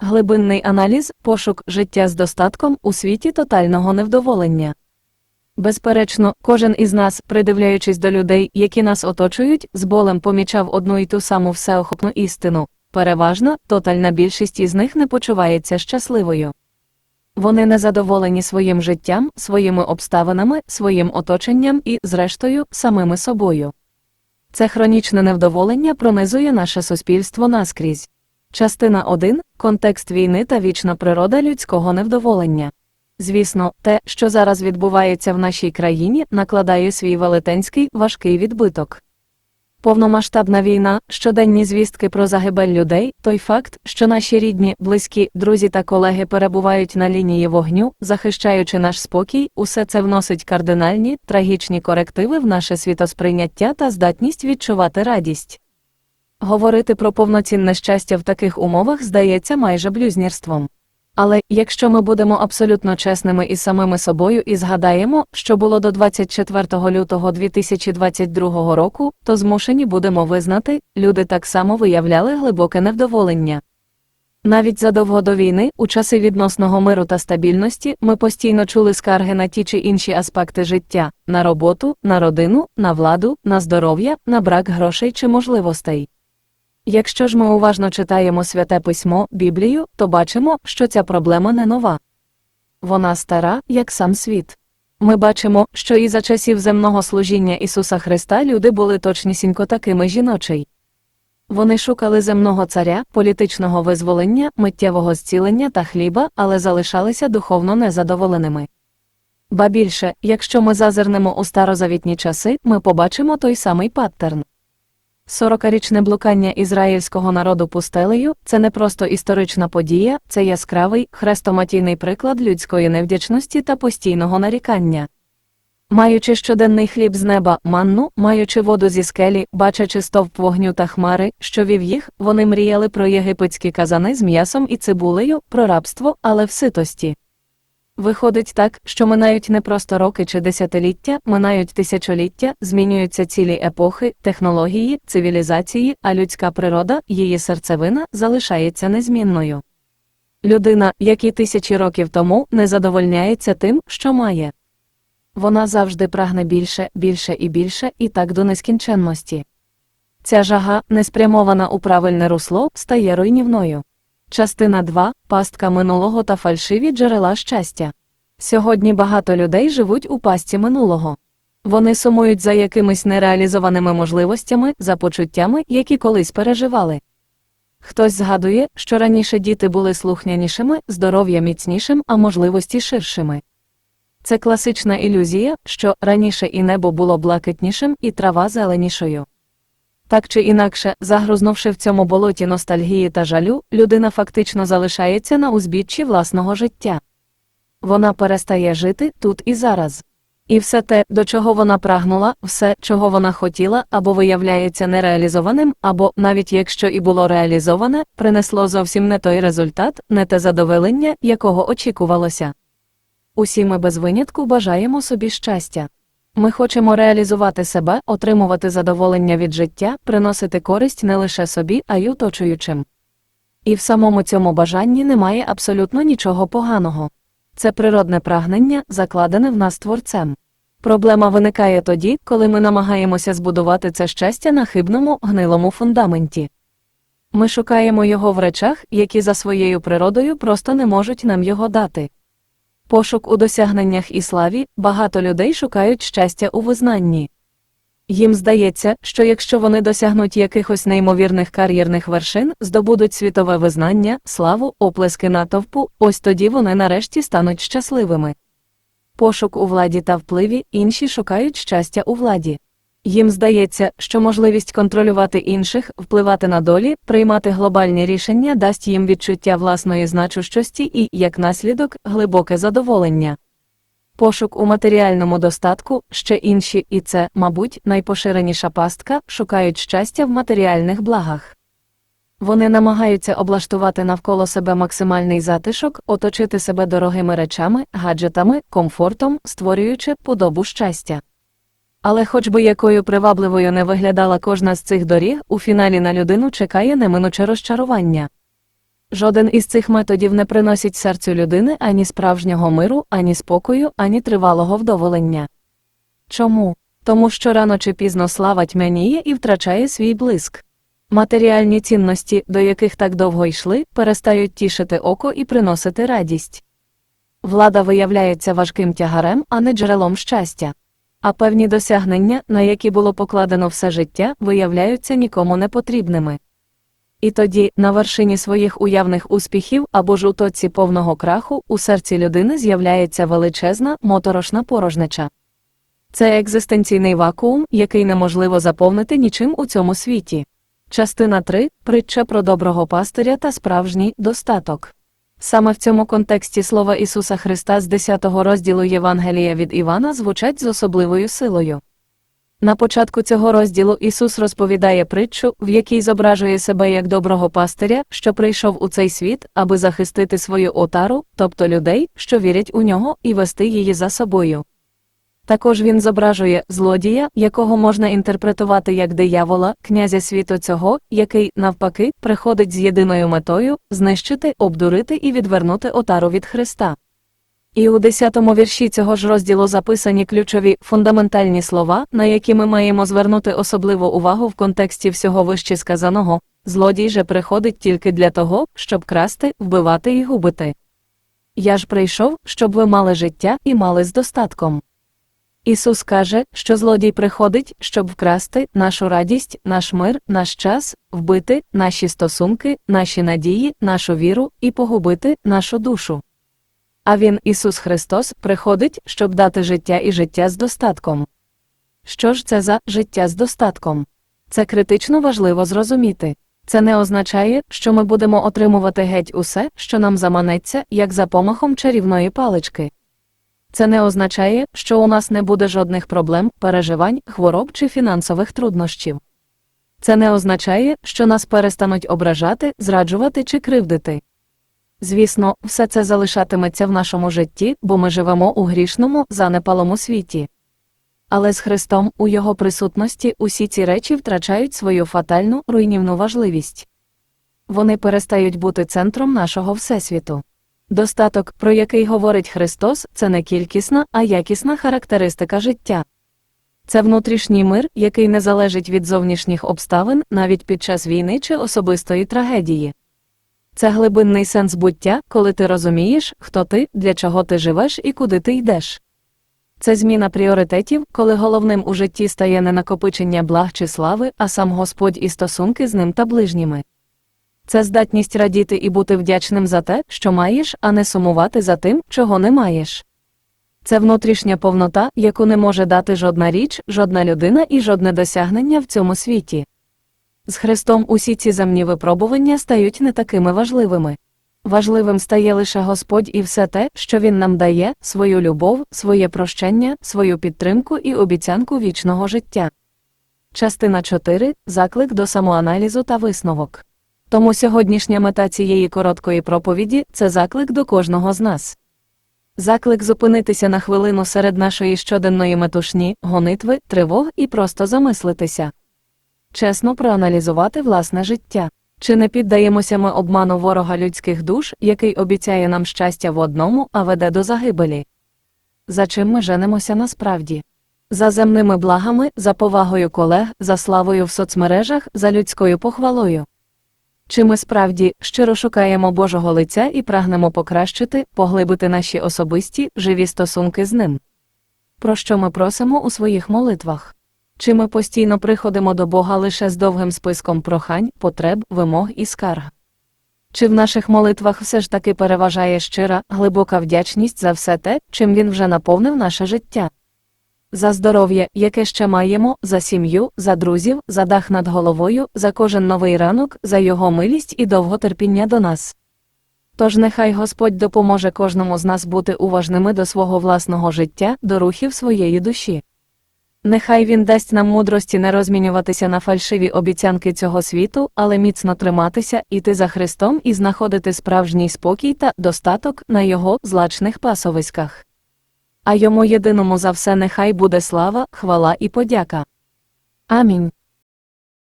глибинний аналіз, пошук життя з достатком у світі тотального невдоволення. Безперечно, кожен із нас, придивляючись до людей, які нас оточують, з болем помічав одну і ту саму всеохопну істину. Переважно, тотальна більшість із них не почувається щасливою. Вони незадоволені своїм життям, своїми обставинами, своїм оточенням і, зрештою, самими собою. Це хронічне невдоволення пронизує наше суспільство наскрізь. Частина 1. Контекст війни та вічна природа людського невдоволення. Звісно, те, що зараз відбувається в нашій країні, накладає свій велетенський важкий відбиток. Повномасштабна війна, щоденні звістки про загибель людей, той факт, що наші рідні, близькі, друзі та колеги перебувають на лінії вогню, захищаючи наш спокій, усе це вносить кардинальні, трагічні корективи в наше світосприйняття та здатність відчувати радість. Говорити про повноцінне щастя в таких умовах здається майже блюзнірством. Але якщо ми будемо абсолютно чесними із самими собою і згадаємо, що було до 24 лютого 2022 року, то змушені будемо визнати, люди так само виявляли глибоке невдоволення. Навіть задовго до війни, у часи відносного миру та стабільності, ми постійно чули скарги на ті чи інші аспекти життя на роботу, на родину, на владу, на здоров'я, на брак грошей чи можливостей. Якщо ж ми уважно читаємо святе письмо, Біблію, то бачимо, що ця проблема не нова. Вона стара, як сам світ. Ми бачимо, що і за часів земного служіння Ісуса Христа люди були точнісінько такими жіночий. Вони шукали земного царя, політичного визволення, миттєвого зцілення та хліба, але залишалися духовно незадоволеними. Ба більше, якщо ми зазирнемо у старозавітні часи, ми побачимо той самий паттерн. Сорокарічне блукання ізраїльського народу пустелею це не просто історична подія, це яскравий, хрестоматійний приклад людської невдячності та постійного нарікання. Маючи щоденний хліб з неба, манну, маючи воду зі скелі, бачачи стовп вогню та хмари, що вів їх, вони мріяли про єгипетські казани з м'ясом і цибулею, про рабство, але в ситості. Виходить так, що минають не просто роки чи десятиліття, минають тисячоліття, змінюються цілі епохи, технології, цивілізації, а людська природа, її серцевина, залишається незмінною. Людина, як і тисячі років тому, не задовольняється тим, що має. Вона завжди прагне більше, більше і більше, і так до нескінченності. Ця жага, не спрямована у правильне русло, стає руйнівною. Частина 2. Пастка минулого та фальшиві джерела щастя. Сьогодні багато людей живуть у пастці минулого. Вони сумують за якимись нереалізованими можливостями, за почуттями, які колись переживали. Хтось згадує, що раніше діти були слухнянішими, здоров'я міцнішим, а можливості ширшими. Це класична ілюзія, що раніше і небо було блакитнішим, і трава зеленішою. Так чи інакше, загрузнувши в цьому болоті ностальгії та жалю, людина фактично залишається на узбіччі власного життя. Вона перестає жити тут і зараз. І все те, до чого вона прагнула, все, чого вона хотіла, або виявляється нереалізованим, або, навіть якщо і було реалізоване, принесло зовсім не той результат, не те задоволення, якого очікувалося. Усі ми без винятку бажаємо собі щастя. Ми хочемо реалізувати себе, отримувати задоволення від життя, приносити користь не лише собі, а й оточуючим. І в самому цьому бажанні немає абсолютно нічого поганого. Це природне прагнення, закладене в нас творцем. Проблема виникає тоді, коли ми намагаємося збудувати це щастя на хибному, гнилому фундаменті. Ми шукаємо його в речах, які за своєю природою просто не можуть нам його дати. Пошук у досягненнях і славі багато людей шукають щастя у визнанні. Їм здається, що якщо вони досягнуть якихось неймовірних кар'єрних вершин, здобудуть світове визнання, славу, оплески натовпу, ось тоді вони нарешті стануть щасливими. Пошук у владі та впливі інші шукають щастя у владі. Їм здається, що можливість контролювати інших, впливати на долі, приймати глобальні рішення дасть їм відчуття власної значущості і, як наслідок, глибоке задоволення. Пошук у матеріальному достатку, ще інші, і це, мабуть, найпоширеніша пастка, шукають щастя в матеріальних благах. Вони намагаються облаштувати навколо себе максимальний затишок, оточити себе дорогими речами, гаджетами, комфортом, створюючи подобу щастя. Але хоч би якою привабливою не виглядала кожна з цих доріг, у фіналі на людину чекає неминуче розчарування. Жоден із цих методів не приносить серцю людини ані справжнього миру, ані спокою, ані тривалого вдоволення. Чому? Тому що рано чи пізно слава тьмяніє і втрачає свій блиск. Матеріальні цінності, до яких так довго йшли, перестають тішити око і приносити радість. Влада виявляється важким тягарем, а не джерелом щастя. А певні досягнення, на які було покладено все життя, виявляються нікому не потрібними. І тоді, на вершині своїх уявних успіхів або ж у точці повного краху, у серці людини з'являється величезна, моторошна порожнеча. Це екзистенційний вакуум, який неможливо заповнити нічим у цьому світі. Частина 3. Притча про доброго пастиря та справжній достаток. Саме в цьому контексті слова Ісуса Христа з 10 розділу Євангелія від Івана звучать з особливою силою. На початку цього розділу Ісус розповідає притчу, в якій зображує себе як доброго пастиря, що прийшов у цей світ, аби захистити свою отару, тобто людей, що вірять у нього, і вести її за собою. Також він зображує злодія, якого можна інтерпретувати як диявола, князя світу цього, який, навпаки, приходить з єдиною метою знищити, обдурити і відвернути отару від Христа. І у 10-му вірші цього ж розділу записані ключові фундаментальні слова, на які ми маємо звернути особливу увагу в контексті всього вище сказаного злодій же приходить тільки для того, щоб красти, вбивати і губити. Я ж прийшов, щоб ви мали життя і мали з достатком. Ісус каже, що злодій приходить, щоб вкрасти нашу радість, наш мир, наш час, вбити наші стосунки, наші надії, нашу віру і погубити нашу душу. А Він, Ісус Христос, приходить, щоб дати життя і життя з достатком. Що ж це за життя з достатком? Це критично важливо зрозуміти. Це не означає, що ми будемо отримувати геть усе, що нам заманеться, як за помахом чарівної палички. Це не означає, що у нас не буде жодних проблем, переживань, хвороб чи фінансових труднощів. Це не означає, що нас перестануть ображати, зраджувати чи кривдити. Звісно, все це залишатиметься в нашому житті, бо ми живемо у грішному, занепалому світі. Але з Христом у Його присутності усі ці речі втрачають свою фатальну, руйнівну важливість. Вони перестають бути центром нашого Всесвіту. Достаток, про який говорить Христос, це не кількісна, а якісна характеристика життя. Це внутрішній мир, який не залежить від зовнішніх обставин навіть під час війни чи особистої трагедії. Це глибинний сенс буття, коли ти розумієш, хто ти, для чого ти живеш і куди ти йдеш. Це зміна пріоритетів, коли головним у житті стає не накопичення благ чи слави, а сам Господь і стосунки з ним та ближніми. Це здатність радіти і бути вдячним за те, що маєш, а не сумувати за тим, чого не маєш. Це внутрішня повнота, яку не може дати жодна річ, жодна людина і жодне досягнення в цьому світі. З Христом усі ці земні випробування стають не такими важливими. Важливим стає лише Господь і все те, що Він нам дає, свою любов, своє прощення, свою підтримку і обіцянку вічного життя. Частина 4. Заклик до самоаналізу та висновок. Тому сьогоднішня мета цієї короткої проповіді це заклик до кожного з нас. Заклик зупинитися на хвилину серед нашої щоденної метушні, гонитви, тривог і просто замислитися. Чесно проаналізувати власне життя. Чи не піддаємося ми обману ворога людських душ, який обіцяє нам щастя в одному, а веде до загибелі? За чим ми женемося насправді? За земними благами, за повагою колег, за славою в соцмережах, за людською похвалою. Чи ми справді щиро шукаємо Божого лиця і прагнемо покращити, поглибити наші особисті, живі стосунки з ним? Про що ми просимо у своїх молитвах? Чи ми постійно приходимо до Бога лише з довгим списком прохань, потреб, вимог і скарг? Чи в наших молитвах все ж таки переважає щира, глибока вдячність за все те, чим він вже наповнив наше життя? За здоров'я, яке ще маємо, за сім'ю, за друзів, за дах над головою, за кожен новий ранок, за його милість і довготерпіння до нас. Тож нехай Господь допоможе кожному з нас бути уважними до свого власного життя, до рухів своєї душі. Нехай він дасть нам мудрості не розмінюватися на фальшиві обіцянки цього світу, але міцно триматися, іти за Христом і знаходити справжній спокій та достаток на його злачних пасовиськах. А йому єдиному за все нехай буде слава, хвала і подяка. Амінь.